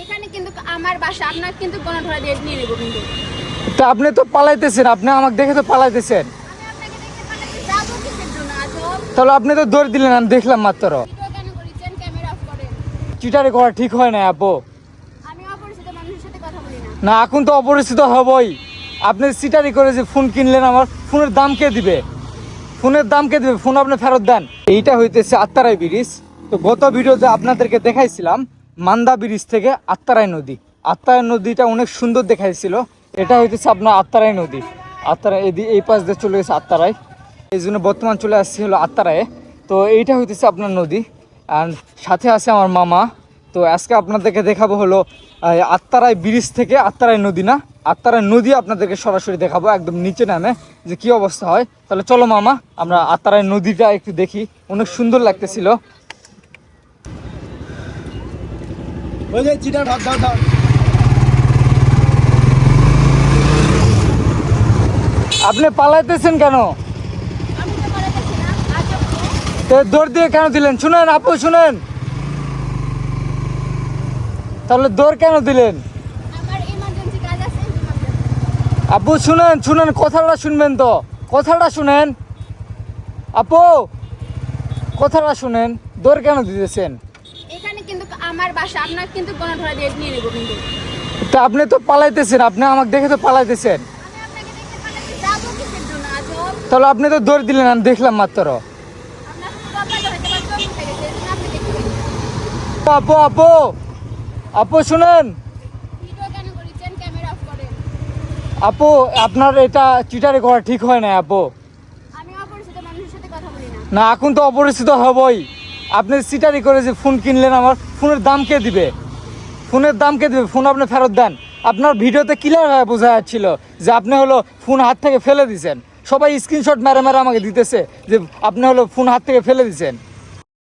এখানে কিন্তু আমার বাসা আপনার কিন্তু কোনো ধরা দিয়ে নিয়ে নেব কিন্তু। তা আপনি তো পালাইতেছেন আপনি আমাকে দেখে তো পালাইতেছেন। তাহলে আপনি তো দৌড় দিলেন আমি দেখলাম মাত্র। ভিডিও কেন করেছেন? ক্যামেরা অফ করেন। চিটারি করা ঠিক হয় না আপু। আমি অপরিচিত মানুষের সাথে কথা বলি না। না এখন তো অপরিচিত হবই। আপনি চিটারি করে যে ফোন কিনলেন আমার ফোনের দাম কে দিবে? ফোনের দাম কে দিবে? ফোন আপনি ফেরত দেন। এইটা হইতেছে আত্মারাই ব্রিজ। তো গত ভিডিওতে আপনাদেরকে দেখাইছিলাম, মান্দা ব্রিজ থেকে আত্মারাই নদী। আত্মারাই নদীটা অনেক সুন্দর দেখাইছিল। এটা হইতেছে আপনার আত্মারাই নদী। আত্মারাই এদি এই পাশ দিয়ে চলে গেছে আত্মারাই এই জন্য বর্তমান চলে আসছি হলো আত্মারায়ে তো এইটা হইতেছে আপনার নদী। অ্যান্ড সাথে আছে আমার মামা। তো আজকে আপনাদেরকে দেখাবো হলো আত্মারাই ব্রিজ থেকে আত্মারাই নদী না? আত্মারাই নদী আপনাদেরকে সরাসরি দেখাবো, একদম নিচে নামে। যে কি অবস্থা হয়? তাহলে চলো মামা, আমরা আত্মারাই নদীটা একটু দেখি। অনেক সুন্দর লাগতেছিল। আপনি পালাইতেছেন কেন? তো দৌড় দিয়ে কেন দিলেন? শুনেন, আপু, শুনেন। তাহলে দৌড় কেন দিলেন? আপু, শুনেন শুনেন, কথাটা শুনবেন তো। কথাটা শুনেন। আপু, কথাটা শুনেন। দৌড় কেন দিতেছেন? আমার বাসা আপনার কিন্তু কোনো ধরা দিয়ে নিয়ে নেব কিন্তু। তা আপনি তো পালাইতেছেন আপনি আমাকে দেখে তো পালাইতেছেন। তাহলে আপনি তো দৌড় দিলেন আমি দেখলাম মাত্র। আপু আপু আপু! শুনেন। আপু আপনার এটা চিটারি করা ঠিক হয় না আপু। না এখন তো অপরিচিত হবই। আপনি সিটারি করে যে ফোন কিনলেন আমার, ফোনের দাম কে দিবে? ফোনের দাম কে দিবে? ফোন আপনি ফেরত দেন। আপনার ভিডিওতে ক্লিয়ার হয়ে বোঝা যাচ্ছিল যে আপনি হলো ফোন হাত থেকে ফেলে দিছেন। সবাই স্ক্রিনশট মেরে মেরে আমাকে দিতেছে যে আপনি হলো ফোন হাত থেকে ফেলে দিছেন।